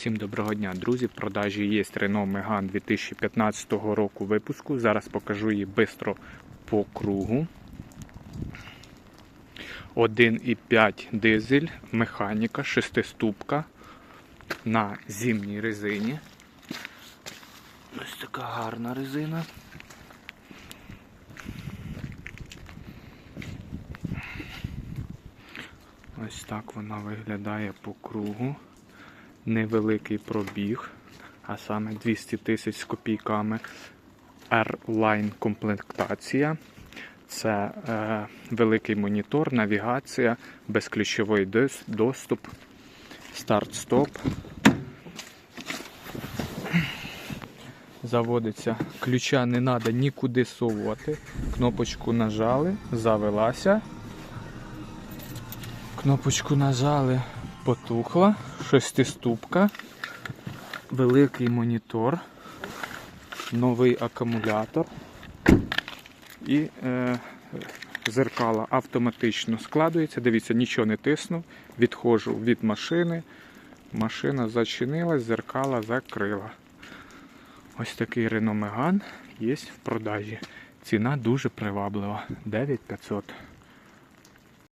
Всім доброго дня, друзі. В продажі є Renault Megane 2015 року випуску. Зараз покажу її швидко по кругу. 1,5 дизель, механіка, шестиступка на зимній резині. Ось така гарна резина. Ось так вона виглядає по кругу. Невеликий пробіг, а саме 200 тисяч з копійками. R-Line комплектація. Це е, великий монітор, навігація, безключовий доступ, старт-стоп. Заводиться. Ключа не треба нікуди совувати. Кнопочку нажали, завелася. Кнопочку нажали, потухла, шестиступка, великий монітор, новий акумулятор і е, зеркала автоматично складується. Дивіться, нічого не тисну, відходжу від машини. Машина зачинилась, зеркала закрила. Ось такий Renault Megane є в продажі. Ціна дуже приваблива 9500.